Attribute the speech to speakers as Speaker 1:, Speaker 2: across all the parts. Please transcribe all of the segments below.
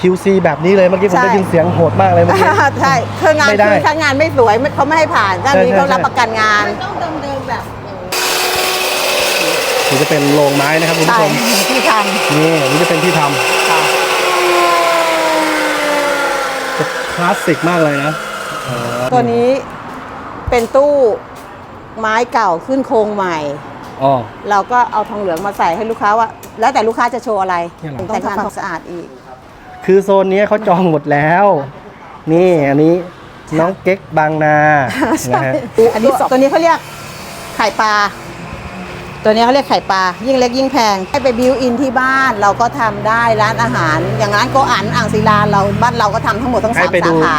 Speaker 1: QC แบบนี้เลยเมื่อกี้ผม
Speaker 2: ใช่
Speaker 1: ได้ยินเสียงโหดมากเลยเมื่อกี้
Speaker 2: ใช่คืองาน
Speaker 1: ไม่ได้
Speaker 2: คือถ้างานไม่สวยไม่เขาไม่ให้ผ่านถ้า
Speaker 1: ใช่
Speaker 2: นี้
Speaker 1: ใช่
Speaker 2: เขารับ
Speaker 1: ใช่
Speaker 2: ประกันงาน
Speaker 3: มันต้องเดิมๆแบบ
Speaker 1: นี่จะเป็นโรงไม้นะครับคุณผู้
Speaker 2: ใช่
Speaker 1: ชม
Speaker 2: ที่ท
Speaker 1: นี่อันนี่จะเป็นที่ทำ
Speaker 2: ค่ะำ
Speaker 1: จะคลาสสิกมากเลยนะอ๋อ
Speaker 2: ตัวนี้เป็นตู้ไม้เก่าขึ้นโครงใหม่
Speaker 1: อ๋อ
Speaker 2: เราก็เอาทองเหลืองมาใส่ให้ลูกค้าว่า แล้วแต่ลูกค้าจะโชว์อะไร
Speaker 1: เนี่ยเหรอ
Speaker 2: แต่งานความสะอาดอีก
Speaker 1: คือโซนนี้เขาจองหมดแล้ว นี่อันนี้น้องเก๊กบางนานะฮะ
Speaker 2: อันนี้ตัวนี้เขาเรียกไข่ปลา ตัวนี้เขาเรียกไข่ปลา ยิ่งเล็กยิ่งแพงให้ไปบิวอินที่บ้านเราก็ทำได้ร้านอาหาร อย่างร้านโกอันอ่างศิลาเราบ้านเราก็ทำทั้งหมดทั้ง
Speaker 1: ให้
Speaker 2: สาม
Speaker 1: ไปดู
Speaker 2: สาขา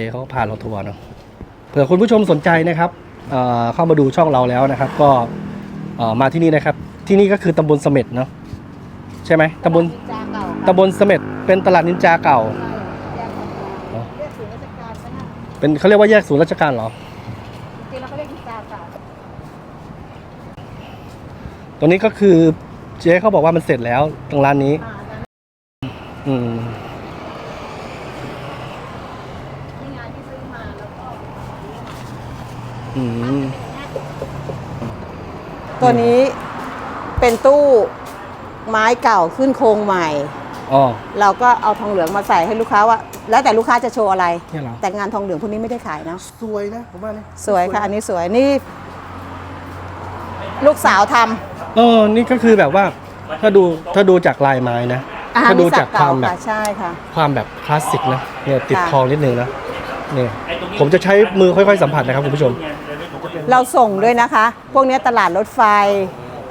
Speaker 1: จเขาพาเราทัวร์เนาะเผื่อคุณผู้ชมสนใจนะครับเอ่อเข้ามาดูช่องเราแล้วนะครับ ก็เอ่อมาที่นี่นะครับ ที่นี่ก็คือตำบลเสม็ดเนาะใช่ไหมตำบลตำบลเสม็ดเป็นตลาดนินจาเก่า เป็นเขาเรียกว่าแยกศูนย์ราชการเหรอตัวนี้ก็คือเจ๊เขาบอกว่ามันเสร็จแล้วตรงร้านนี้ อืม อืม
Speaker 2: ตัวนี้เป็นตู้ไม้เก่าขึ้นโครงใหม่
Speaker 1: อ๋อ
Speaker 2: เราก็เอาทองเหลืองมาใส่ให้ลูกค้าว่า แล้วแต่ลูกค้าจะโชว์อะไร
Speaker 1: เนี่ยเหรอ
Speaker 2: แต่งานทองเหลืองพวกนี้ไม่ได้ขายนะ
Speaker 1: สวยนะผมว่านี่
Speaker 2: สวยค่ะ อันนี้สวยนี่ ลูกสาวทำ
Speaker 1: เออ นี่ก็คือแบบว่า ถ้าดูถ้าดูจากลายไม้นะ
Speaker 2: อา
Speaker 1: ถ้าดู
Speaker 2: นี่
Speaker 1: จากความแบบ
Speaker 2: ค่ะใช่ค่ะ
Speaker 1: ความแบบคลาสสิกนะ เนี่ยติด
Speaker 2: ค่ะ
Speaker 1: ทองนิดนึงนะเนี่ยผมจะใช้มือค่อย ๆสัมผัสนะครับคุณผู้ชม
Speaker 2: เราส่งด้วยนะคะ พวกเนี้ยตลาดรถไฟ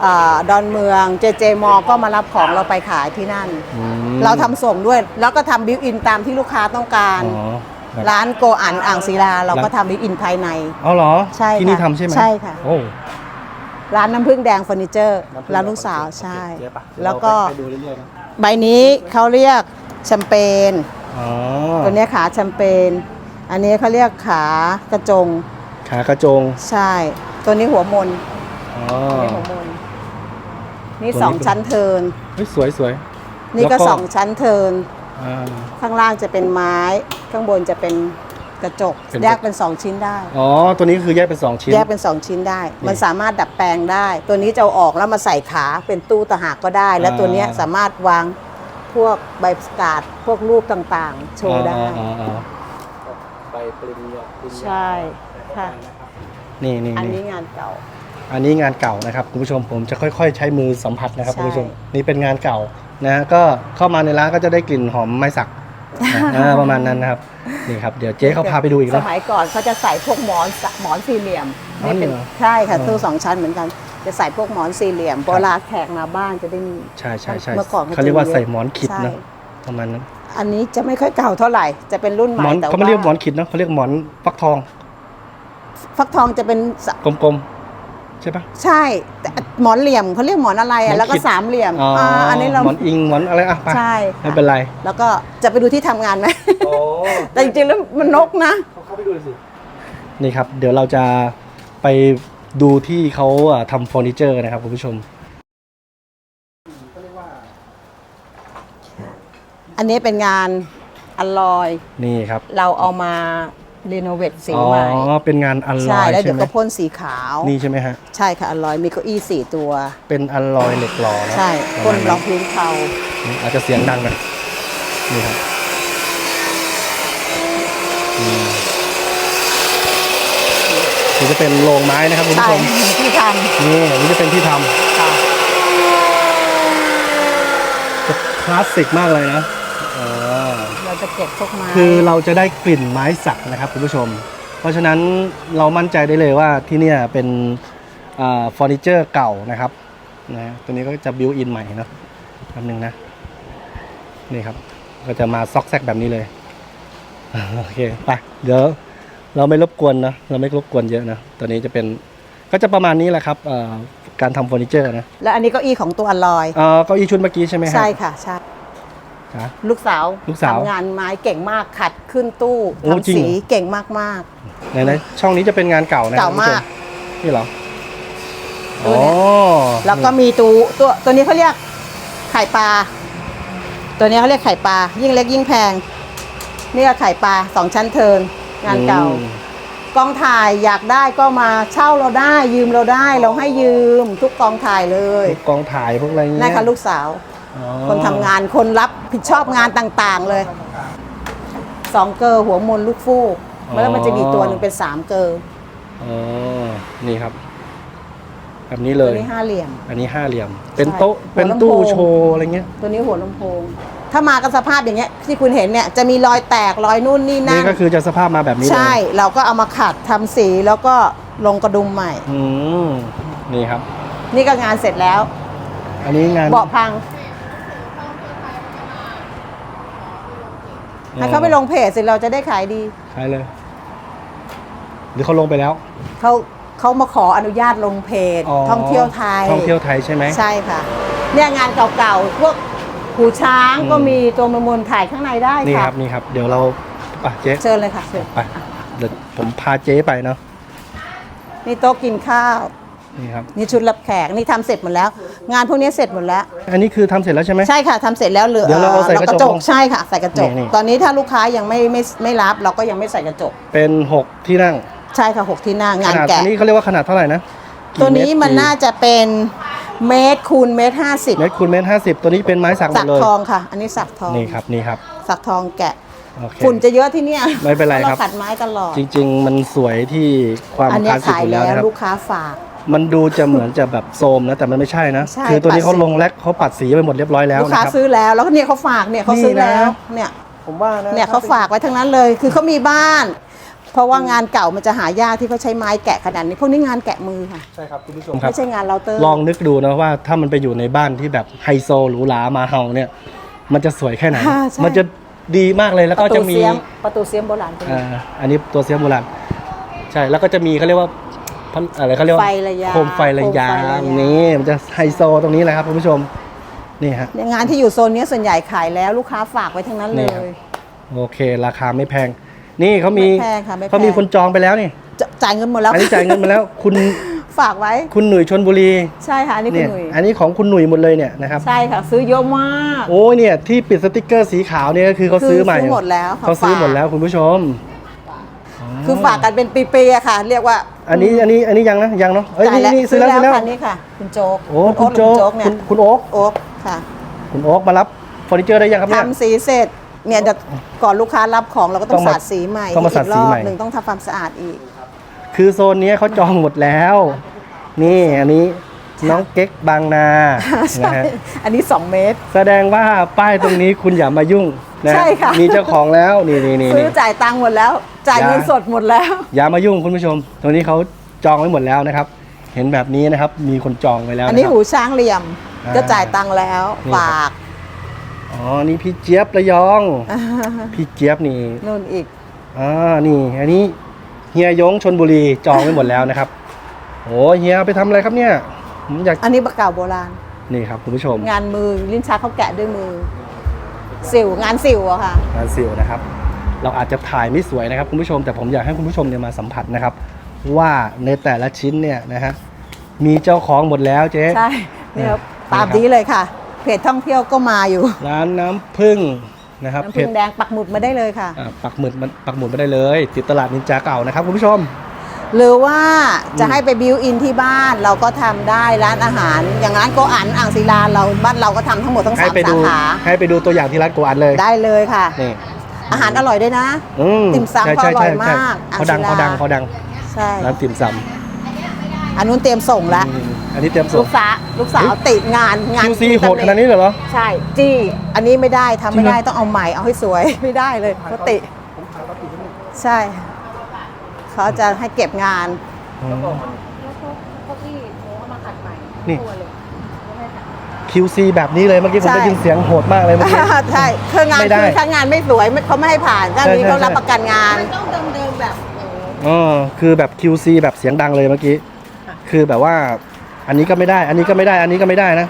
Speaker 2: เออดอนเมืองเจเจมอก็มารับของเราไปขายที่นั่น
Speaker 1: อืม
Speaker 2: เราทำส่งด้วย แล้วก็ทำบิวอินตามที่ลูกค้าต้องการ
Speaker 1: อ๋อแบบ
Speaker 2: ร้านโกอันอ่างศิลาเราก็ทำบิวอินภายใน
Speaker 1: เอาเหรอ
Speaker 2: ใช่
Speaker 1: ที่นี่
Speaker 2: ค่ะ
Speaker 1: ทำใช่ไหม
Speaker 2: ใช่ค่ะ
Speaker 1: โอ้
Speaker 2: ร้านน้ำผึ้งแดงเฟอร์นิเจอร์ร้านลูกสาวใช่
Speaker 1: เจ๊ปะ
Speaker 2: แล้วก็
Speaker 1: ไปดูเรื่อยๆนะ
Speaker 2: ใบนี้เขาเรียกแชมเปญ
Speaker 1: อ๋อ
Speaker 2: ตัวเนี้ยขาแชมเปญ อันนี้เขาเรียกขากระจง
Speaker 1: ขากระจง
Speaker 2: ใช่ ตัวนี้หัวมน
Speaker 1: อ๋อ
Speaker 2: ตัวนี้หัวมน นี่
Speaker 1: ตัวนี้
Speaker 2: สอง
Speaker 1: เป็น
Speaker 2: ชั้นเทิน
Speaker 1: เฮ้ยสวยสวย
Speaker 2: นี่
Speaker 1: แล้
Speaker 2: ก็
Speaker 1: วก็
Speaker 2: สองชั้นเทิน
Speaker 1: อ่า
Speaker 2: ข้างล่างจะเป็นไม้ ข้างบนจะเป็นกระจก
Speaker 1: เป็น
Speaker 2: แยกเป็นสองชิ้นได้
Speaker 1: อ๋อ ตัวนี้คือแยกเป็นสองชิ้น
Speaker 2: แยกเป็นสองชิ้นได้
Speaker 1: นี่
Speaker 2: มันสามารถดัดแปลงได้ ตัวนี้จะเอาออกแล้วมาใส่ขาเป็นตู้ตะหากก็ได้ และ
Speaker 1: อ่า
Speaker 2: ตัวเนี้ยสามารถวางพวกใบประกาศพวกรูปต่างๆ โชว์ได้
Speaker 1: อ๋ออ๋ออ๋อ ไปปริญญาปริญญา
Speaker 2: ใช่ค่ะ
Speaker 1: นี่นี่
Speaker 2: อัน
Speaker 1: นี่
Speaker 2: นี้งานเก่า
Speaker 1: อันนี้งานเก่านะครับคุณผู้ชมผมจะค่อยๆ ใช้มือสัมผัสนะครับ
Speaker 2: ใช่
Speaker 1: คุณผู้ชมนี่เป็นงานเก่านะฮะก็เข้ามาในร้านก็จะได้กลิ่นหอมไม้สักนะอ่าประมาณนั้นนะครับนี่ครับเดี๋ยวเจ๊เขาพาไปดูอีก
Speaker 2: ส
Speaker 1: นะ
Speaker 2: มัยก่อนเขาจะใส่พวกหมอนสหมอนสี่เหลี่ยม
Speaker 1: อ๋อ
Speaker 2: นี่เป็น
Speaker 1: เหรอ
Speaker 2: ใช่ค่ะ
Speaker 1: อ๋อ
Speaker 2: ตู้สองชั้นเหมือนกัน จะใส่พวกหมอนสี่เหลี่ยมเวลาแขกมาบ้านจะได้มี
Speaker 1: ใช่ใช่ใช่
Speaker 2: เมื่อก่อน
Speaker 1: เขาเรียกว่า
Speaker 2: จะ
Speaker 1: ใส่หมอนขิด
Speaker 2: ใช่
Speaker 1: นะ ประมาณนั้น
Speaker 2: อันนี้จะไม่ค่อยเก่าเท่าไหร่ จะเป็นรุ่นให
Speaker 1: หม
Speaker 2: ม่
Speaker 1: อน
Speaker 2: แต่
Speaker 1: เขาไม่เรียกหมอนขิดเนอะเขาเรียกหมอนฟักทอง
Speaker 2: ฟักทองจะเป็นสะ
Speaker 1: กลมๆใช่ปะ
Speaker 2: ใช่แต่หมอนเหลี่ยมเขาเรียกหมอนอะไร
Speaker 1: หมอ
Speaker 2: อะ
Speaker 1: น
Speaker 2: แล้วก็
Speaker 1: ขิด
Speaker 2: สามเหลี่ยม
Speaker 1: อ๋อ
Speaker 2: อ่าอันนี้เรา
Speaker 1: หมอนอิงหมอนอะไรอะไป
Speaker 2: ใช่
Speaker 1: ไม่
Speaker 2: ค่ะ
Speaker 1: เป็นไร
Speaker 2: แล้วก็จะไปดูที่ทำงานไหม
Speaker 1: โอ้
Speaker 2: แต่จริงๆแล้วมันนกนะ
Speaker 1: เข้าไปดูสินี่ครับ เดี๋ยวเราจะไปดูที่เขาอะทำเฟอร์นิเจอร์นะครับคุณผู้ชม
Speaker 2: อันนี้เป็นงานอลลอย
Speaker 1: นี่ครับ
Speaker 2: เราเอามารีโนเวทสี
Speaker 1: อ๋อ
Speaker 2: ใหม่
Speaker 1: เป็นงานอัลล
Speaker 2: ใช่
Speaker 1: อย
Speaker 2: แล้ว
Speaker 1: ใช่
Speaker 2: เดี๋ยว
Speaker 1: ไหม
Speaker 2: ก็พ่นสีขาว
Speaker 1: นี่ใช่ไหมฮะ
Speaker 2: ใช่ค่ะอลลอยมีเก้าอี้สี่ตัว
Speaker 1: เป็นอัลลอยเหล็กหล่อนะ
Speaker 2: ใช่
Speaker 1: ประ
Speaker 2: พ่น
Speaker 1: มาณ
Speaker 2: รองพื้นเทา
Speaker 1: นี่อาจจะเสียงดังหน่อยนี่ครับอืมนี่จะเป็นโรงไม้นะครับคุณผู้
Speaker 2: ใช่
Speaker 1: ชม
Speaker 2: ที่ท
Speaker 1: นี่อันนี่จะเป็นที่ทำำ
Speaker 2: ค่ะ
Speaker 1: จะคลาสสิกมากเลยนะ เออ
Speaker 2: เราจะเก็บพวกไม้
Speaker 1: คือเราจะได้กลิ่นไม้สักนะครับคุณผู้ชม เพราะฉะนั้นเรามั่นใจได้เลยว่าที่เนี่ยเป็นเฟอร์นิเจอร์เก่านะครับนะตัวนี้ก็จะบิวอินใหม่เนาะแป๊บนึงนะ นี่ครับ ก็จะมาซอกแซกแบบนี้เลย โอเค ไป เดี๋ยวเราไม่รบกวนนะเราไม่รบกวนเยอะนะ ตัวนี้จะเป็น ก็จะประมาณนี้แหละครับเอ่อการทำเฟอร์นิเจอร์นะ
Speaker 2: แล้วอันนี้เก้าอี้ของตัวอลลอย
Speaker 1: เอ่อเก้าอี้ชุดเมื่อกี้ใช่ไหมฮะ
Speaker 2: ใช่ค่ะ ใช่
Speaker 1: จ๊ะ
Speaker 2: ลูกสาว
Speaker 1: ลูกสาว
Speaker 2: ทำงานไม้เก่งมากขัดขึ้นตู้
Speaker 1: โอ้จริง
Speaker 2: ทำสี
Speaker 1: เหรอ
Speaker 2: เก่งมาก
Speaker 1: ไหนๆช่องนี้จะเป็นงานเก่า
Speaker 2: ๆ
Speaker 1: นะ
Speaker 2: เก่า
Speaker 1: คุณผู้ช
Speaker 2: มาก
Speaker 1: นี่เหรอ
Speaker 2: ตัว
Speaker 1: อ๋อ
Speaker 2: เนี้ย แล้วก็มีตัวตัวตัวนี้เขาเรียกไข่ปลา ตัวนี้เขาเรียกไข่ปลา ยิ่งเล็กยิ่งแพง นี่ก็ไข่ปลาสองชั้นเทินงานเก่า
Speaker 1: อืม
Speaker 2: กองถ่ายอยากได้ก็มาเช่าเราได้ยืมเราได้เราให้ยืมทุกกองถ่ายเลย
Speaker 1: พวกกองถ่ายพวกอะไรเงี้ย
Speaker 2: นั่นค่ะลูกสาว
Speaker 1: อ๋อ
Speaker 2: คนทำงานคนรับผิดชอบงานต่างๆเลยสองเกอร์หัวมนลูกฟูกแล้วมันจะมีตัวหนึ่งเป็นสามเกอร์
Speaker 1: อ๋อนี่ครับ แบบนี้เล
Speaker 2: ตัวย นี้ห้าเหลี่ยม
Speaker 1: อันนี้ห้าเหลี่ยม เป็น
Speaker 2: ใช่
Speaker 1: โต๊ะ
Speaker 2: หัว
Speaker 1: เป็น
Speaker 2: ลำโพง
Speaker 1: ตู้โชว์อะไรเงี้ย
Speaker 2: ตัวนี้หัวลำโพง ถ้ามากันสภาพอย่างเงี้ยที่คุณเห็นเนี่ยจะมีรอยแตกรอยนู่นนี่นั่
Speaker 1: นี่
Speaker 2: น
Speaker 1: ก็คือจะสภาพมาแบบนี้เลย
Speaker 2: ใช่เราก็เอามาขัดทำสีแล้วก็ลงกระดุมใหม่
Speaker 1: อืมนี่ครับ
Speaker 2: นี่ก็งานเสร็จแล้ว
Speaker 1: อันนี้งาน
Speaker 2: เบาะพัง ให้เขาไปลงเพจสิเราจะได้ขายดี
Speaker 1: ขายเลย หรือเขาลงไปแล้ว
Speaker 2: เขาเขามาขออนุญาตลงเพจ
Speaker 1: อ๋อ
Speaker 2: ท่องเที่ยวไทย
Speaker 1: ท่องเที่ยวไทยใช่ไหม
Speaker 2: ใช่ค่ะ เนี่ยงานเก่าๆ พวกหูช้าง
Speaker 1: อืม
Speaker 2: ก็มีตัวมมวลถ่ายข้างในได้
Speaker 1: นี่
Speaker 2: ค่ะ
Speaker 1: ครับนี่ครับ เดี๋ยวเราอะเจ๊
Speaker 2: เชิญเลยค่ะเชิญ
Speaker 1: ไปเดี๋ยวผมพาเจ๊ไปเนาะ
Speaker 2: นี่โต๊ะกินข้าว
Speaker 1: นี่ครับ
Speaker 2: นี่ชุดรับแขกนี่ทำเสร็จหมดแล้ว งานพวกนี้เสร็จหมดแล้ว
Speaker 1: อันนี้คือทำเสร็จแล้วใช่ไหม
Speaker 2: ใช่ค่ะทำเสร็จแล้วเหลือ
Speaker 1: เดี๋ยวเราเอาใส่กระจก
Speaker 2: ใช่ค่ะใส่กระจก
Speaker 1: นี่นี่
Speaker 2: ตอนนี้ถ้าลูกค้ายังไม่ไม่ไม่รับเราก็ยังไม่ใส่กระจก
Speaker 1: เป็นหกที่นั่ง
Speaker 2: ใช่ค่ะหกที่นั่ง
Speaker 1: ข
Speaker 2: งาน
Speaker 1: นาด
Speaker 2: แกะ
Speaker 1: อันนี้เขาเรียกว่าขนาดเท่าไหร่นะกี่
Speaker 2: ตัวนี้
Speaker 1: เตร
Speaker 2: มันน่าจะเป็นเมตรคูณเมตรห้าสิบ
Speaker 1: เมตรคูณเมตรห้าสิบตัวนี้เป็นไม้สักหม
Speaker 2: สั
Speaker 1: ด
Speaker 2: ก
Speaker 1: เลย
Speaker 2: ทองค่ะ อันนี้สักทอง
Speaker 1: นี่ครับนี่ครับ
Speaker 2: สักทองแกะ
Speaker 1: โอเค
Speaker 2: ฝุ่นจะเยอะที่เนี่ย
Speaker 1: ไม่เป็นไรครับ
Speaker 2: เราขัดไม้ตลอด
Speaker 1: จริง ๆ มันสวยที่ความ
Speaker 2: อัน
Speaker 1: ค
Speaker 2: เนี้ย
Speaker 1: ลาสสิก
Speaker 2: ขาย
Speaker 1: อยู่
Speaker 2: แล้
Speaker 1: แล้ว
Speaker 2: ว
Speaker 1: นะครับ
Speaker 2: ลูกค้าฝาก
Speaker 1: มันดูจะเหมือนจะแบบโซมนะแต่มันไม่ใช่นะ
Speaker 2: ใช่
Speaker 1: คือตัวนี้
Speaker 2: ปัด
Speaker 1: เขา
Speaker 2: สี
Speaker 1: ลงแลกเขาปัดสีไปหมดเรียบร้อยแล้ว
Speaker 2: ลูก
Speaker 1: นะ
Speaker 2: ค้า
Speaker 1: ครับ
Speaker 2: ซื้อแล้วแล้วก็เนี่ยเขาฝากเนี่ยเขาซื้อ
Speaker 1: นี่นะ
Speaker 2: แล้วเนี่ย
Speaker 1: ผมว่านะ
Speaker 2: เนี่ยเขาฝากไว้ทั้งนั้นเลย คือเขามีบ้าน เพราะว่างานเก่ามันจะหายากที่เขาใช้ไม้แกะขนาดนี้พวกนี้งานแกะมือค่ะ
Speaker 1: ใช่ครับคุณผู้ชมครับ
Speaker 2: ไม่ใช่งานเราเตอร์
Speaker 1: ลองนึกดูนะว่าถ้ามันไปอยู่ในบ้านที่แบบไฮโซหรูหรามาเฮาเนี่ย มันจะสวยแค่ไหน
Speaker 2: ค่ะใช่
Speaker 1: มันจะดีมากเลยแล้ว
Speaker 2: ป
Speaker 1: ก็
Speaker 2: ระตู
Speaker 1: จะมี
Speaker 2: เสียมประตูเสียมโบราณตัวนี้
Speaker 1: อ่าอันนี้ตัวเสียมโบราณใช่แล้วก็จะมีเขาเรียกว่า พันอะไรเขาเรียกว่า
Speaker 2: ไฟระยะ
Speaker 1: โคมไฟระยะ
Speaker 2: โคมไฟระยะ
Speaker 1: นี่มันจะไฮโซตรงนี้แหละครับคุณผู้ชมนี่ฮะ
Speaker 2: เนี่ยงานที่อยู่โซนเนี้ยส่วนใหญ่ขายแล้วลูกค้าฝากไว้ทั้งนั้นเล
Speaker 1: นี่
Speaker 2: ย
Speaker 1: ครับโอเค ราคาไม่แพง นี่เขามี
Speaker 2: ไม่แพงค่ะไม่แพง
Speaker 1: เขามีคนจองไปแล้วนี่
Speaker 2: จะจ่ายเงินหมดแล้ว
Speaker 1: อันนี้จ่ายเงินมาแล้ว คุณ
Speaker 2: ฝากไว้
Speaker 1: คุณหนุ่ยชนบุรี
Speaker 2: ใช่ค่ะอันนี้คุ
Speaker 1: เนี่
Speaker 2: ณ
Speaker 1: ย
Speaker 2: หนุ่ย
Speaker 1: อันนี้ของคุณหนุ่ยหมดเลยเนี่ยนะครับ
Speaker 2: ใช่ค่ะ ซื้อเยอะมาก
Speaker 1: โอ้ยเนี่ยที่ปิดสติกเกอร์สีขาวเนี่ยก็คือเขาซื้อใหม่
Speaker 2: ซื้อหมดแล้วค่ะ
Speaker 1: เขาซื้อ
Speaker 2: ฝาก
Speaker 1: หมดแล้วคุณผู้ชม
Speaker 2: คือฝากกันเป็นปีๆอะค่ะ เรียกว่า
Speaker 1: อันนี้อันนี้อันนี้ยังนะยังเนาะเอ้ย
Speaker 2: จ่าย
Speaker 1: นี่
Speaker 2: แล้ว
Speaker 1: นี่ซื้อแล้วซื้อแล้ว
Speaker 2: ค่ะนี่ค่ะ คุณโจ๊ก
Speaker 1: โอ้คุณโจ๊ก
Speaker 2: หรือ
Speaker 1: คุณ
Speaker 2: เนี่ย
Speaker 1: คุณโอ๊ก
Speaker 2: โอ๊กค่ะ
Speaker 1: คุณโอ๊กมารับเฟอร์นิเจอร์ได้ยังครับเนี่ย
Speaker 2: ทำสีเสร็จเนี่ยเดี๋ยวก่อนลูกค้ารับของเราก็ต้อ
Speaker 1: ต้องงมา
Speaker 2: สาดสีใหม่
Speaker 1: ต้องมาสาดสีใหม่
Speaker 2: กรอบหนึ่งต้องทำความสะอาดอีก
Speaker 1: คือโซนเนี้ยเขาจองหมดแล้ว นี่อันนี้น้องเก๊กบางนา
Speaker 2: ใช่
Speaker 1: นะฮะ
Speaker 2: อันนี้ 2 เมตร
Speaker 1: แสดงว่าป้ายตรงนี้คุณอย่ามายุ่ง นะ
Speaker 2: ใช่ค่ะ
Speaker 1: มีเจ้าของแล้วนี่นี่นี่
Speaker 2: ซื้อ
Speaker 1: นี่
Speaker 2: จ่ายตังค์หมดแล้ว จ่ายเงิน
Speaker 1: อย่า
Speaker 2: สดหมดแล้ว
Speaker 1: อย่ามายุ่งคุณผู้ชม ตรงนี้เขาจองไว้หมดแล้วนะครับ เห็นแบบนี้นะครับ มีคนจองไว้แล้ว
Speaker 2: อัน
Speaker 1: นะ
Speaker 2: นี้
Speaker 1: ครับ
Speaker 2: หูช้างเหลี่ยม
Speaker 1: อ่า
Speaker 2: ก็จ่ายตังค์แล้ว
Speaker 1: นี่ครับ
Speaker 2: ฝาก
Speaker 1: อ๋อ นี่พี่เจี๊ยบระยอง พี่เจี๊ยบนี่
Speaker 2: นู่นอีก
Speaker 1: อ่านี่ อันนี้เฮียยงชนบุรีจองไว้หมดแล้วนะครับโอ้เฮียไปทำอะไรครับเนี่ยผมอยาก
Speaker 2: อันนี้บะเก่าโบราณ
Speaker 1: นี่ครับคุณผู้ชม
Speaker 2: งานมือลิ้นชักเขาแกะด้วยมือ สิวงานสิวอะค่ะ
Speaker 1: งานซิลนะครับ เราอาจจะถ่ายไม่สวยนะครับคุณผู้ชม แต่ผมอยากให้คุณผู้ชมเนี่ยมาสัมผัสนะครับ ว่าในแต่ละชิ้นเนี่ยนะฮะมีเจ้าของหมดแล้วเจ๊
Speaker 2: ใช่เนี่ยครับ
Speaker 1: นี่ครับ
Speaker 2: ตามนี้เลยค่ะ เพจท่องเที่ยวก็มาอยู่
Speaker 1: ร้านน้ำพึ่งนะครับ
Speaker 2: น้ำพึ่งแดงปักหมุดมาได้เลยค่ะ
Speaker 1: อ่าปักหมุดมันปักหมุดไม่ได้เลย ติดตลาดนินจาเก่านะครับคุณผู้ชม
Speaker 2: หรือว่าจะ
Speaker 1: อืม
Speaker 2: ให้ไปบิวอินที่บ้านเราก็ทำได้ร้านอาหาร อย่างร้านโกอันอ่างศิลาเราบ้านเราก็ทำทั้งหมดทั้ง
Speaker 1: ให้
Speaker 2: สาม
Speaker 1: ไป
Speaker 2: สา
Speaker 1: ดู
Speaker 2: ขา
Speaker 1: ให้ไปดูตัวอย่างที่ร้านโกอันเลย
Speaker 2: ได้เลยค่ะ
Speaker 1: นี่
Speaker 2: อาหารอร่อยด้วยนะ
Speaker 1: อืม
Speaker 2: ติ่มซำ
Speaker 1: ใช่
Speaker 2: เขา
Speaker 1: ใช่
Speaker 2: อร่อย
Speaker 1: ใช่
Speaker 2: มาก
Speaker 1: เขาดัง
Speaker 2: อ่างศิลา
Speaker 1: เขาดังเขาดัง
Speaker 2: ใช่
Speaker 1: ร้านติ่มซ
Speaker 2: อันนู้นเตรียมส่งำแล้ว
Speaker 1: อืมอันนี้เตรียมส่
Speaker 2: ลู
Speaker 1: ง
Speaker 2: กสาวลูกสาวติดงานงาน
Speaker 1: QC โหดขนาดนี้เลยเหรอ
Speaker 2: ใช่จี้อันนี้ไม่ได้ทำไม่ได้
Speaker 1: จริงเหรอ
Speaker 2: ต้องเอาใหม่เอาให้สวยไม่ได้เลยเขาติใช่ เขาจะให้เก็บงาน
Speaker 1: นี่ QC แบบนี้เลยเมื่อกี้ผม
Speaker 2: ใช่
Speaker 1: ได้ยินเสียงโหดมากเลยเมื่อกี้
Speaker 2: ใช่คืองาน
Speaker 1: ไม่ได้
Speaker 2: คือถ้างานไม่สวยไม่เขาไม่ให้ผ่านถ้า
Speaker 1: ใช่
Speaker 2: นี้เขา
Speaker 1: ใช่
Speaker 2: รับประกันงาน
Speaker 3: ต้องเดิมๆแบบ
Speaker 1: อ๋อคือแบบ QC แบบเสียงดังเลยเมื่อกี้ คือแบบว่า อันนี้ก็ไม่ได้ อันนี้ก็ไม่ได้ อันนี้ก็ไม่ได้นะ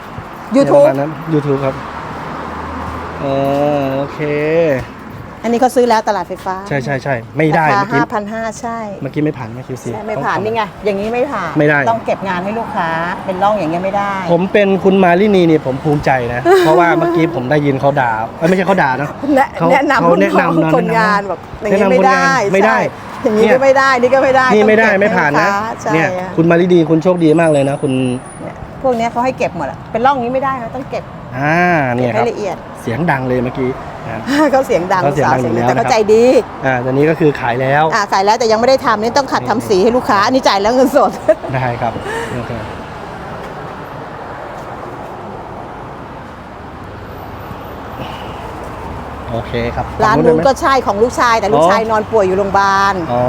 Speaker 2: YouTube
Speaker 1: ประมาณนั้น YouTube ครับเออโอเค
Speaker 2: อันนี้เขาซื้อแล้วตลาดไฟฟ้า
Speaker 1: ใช่ใช่ใช่ไม่ได้
Speaker 2: รา
Speaker 1: เมื่อ
Speaker 2: คา
Speaker 1: กี้
Speaker 2: ห้าพันห้าใช่
Speaker 1: เมื่อกี้ไม่ผ่านเมื่อกี้ซี
Speaker 2: ใช่ไม่ผ่านนี่ไงอย่างนี้ไม่ผ่าน
Speaker 1: ไม่ได้
Speaker 2: ต้องเก็บงานให้ลูกค้าเป็นร่องอย่างเงี้ยไม่ได้
Speaker 1: ผมเป็นคุณมาลินีเนี่ยผมภูมิใจนะ เพราะว่าเมื่อกี้ผมได้ยินเขาด่าเอ้ยไม่ใช่เขาด่านะ
Speaker 2: แนะ
Speaker 1: เขา
Speaker 2: แนะนำ
Speaker 1: เขาแนะนำ
Speaker 2: ลูก
Speaker 1: นะ
Speaker 2: คนงานแบบอย่างนี้
Speaker 1: แนะนำ
Speaker 2: ไม่
Speaker 1: คนงาน
Speaker 2: ได้
Speaker 1: ไม่ได้
Speaker 2: ใช่อย่างนี้
Speaker 1: เนี่ย
Speaker 2: ก็ไม่ได้นี่ก็ไม่ได้
Speaker 1: นี่ไม่ได้
Speaker 2: ต้องเก็บ
Speaker 1: ไม่ผ่านนะ
Speaker 2: ให้ลูกค้าใช่
Speaker 1: เนี่ย
Speaker 2: อะ
Speaker 1: คุณมาลินีคุณโชคดีมากเลยนะ คุณ
Speaker 2: เนี่ยพวกเนี้ยเขาให้เก็บหมดอะเป็นร่องนี้ไม่ได้นะต้องเก็บ
Speaker 1: อ่าเนี่ยค
Speaker 2: ให้
Speaker 1: รับ
Speaker 2: ละเอียด
Speaker 1: เสียงดังเลยเมื่อกี้นะ
Speaker 2: เขาเสียงดัง
Speaker 1: เขาเสียงดัง
Speaker 2: สาว
Speaker 1: อยู่
Speaker 2: เสียง
Speaker 1: แล้ว
Speaker 2: แต่เขา
Speaker 1: นะครับ
Speaker 2: ใจดี
Speaker 1: อ่าตอนนี้ก็คือขายแล้ว
Speaker 2: อ่าขายแล้วแต่ยังไม่ได้ทำนี่ต้องขัดทำสีให้ลูกค้าอันนี้จ่ายแล้วเงินสด
Speaker 1: ได้ครับโอเคโอเคครับ
Speaker 2: ร้าน
Speaker 1: ฝั่ง
Speaker 2: นู้น
Speaker 1: ได้ไหม
Speaker 2: ก็ใช่ของลูกชาย แต่ลู
Speaker 1: อ๋
Speaker 2: ก
Speaker 1: อ
Speaker 2: ชายนอนป่วยอยู่โรงพยาบาล
Speaker 1: อ๋อ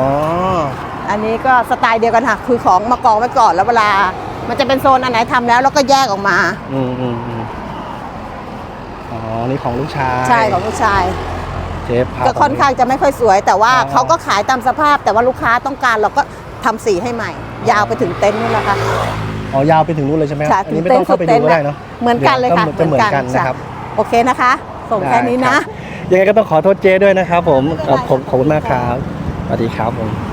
Speaker 2: อันนี้ก็สไตล์เดียวกันค่ะคือของมากองไว้ก่อนแล้วเวลา มันจะเป็นโซนอันไหนทำแล้วแล้วก็แยกออกมา
Speaker 1: อืมอืม อ๋อนี่ของลูกชาย
Speaker 2: ใช่ของลูกชาย
Speaker 1: เจฟพา
Speaker 2: ก็ค่อนข้างจะไม่ค่อยสวย แต่ว่าเขาก็ขายตามสภาพ แต่ว่าลูกค้าต้องการเราก็ทำสีให้ใหม่ ยาวไปถึงเต็นท์นี่แหละค่ะ
Speaker 1: อ๋อยาวไปถึงนู้นเลยใช่ไหมค
Speaker 2: ใช่
Speaker 1: รับอันนี้ไม่ต้องเข้าไปดูก็
Speaker 2: เต็นท์
Speaker 1: ได้เนาะ
Speaker 2: เหมือนกันเลยค่ะ
Speaker 1: จะเหมือนกันนะครับ
Speaker 2: โอเคนะคะ ส่งแค่นี้นะ
Speaker 1: ยังไงก็ต้องขอโทษเจด้วยนะครับผม
Speaker 2: ไม่เป็นไร
Speaker 1: ขอบคุณมากครับสวัสดีครับผม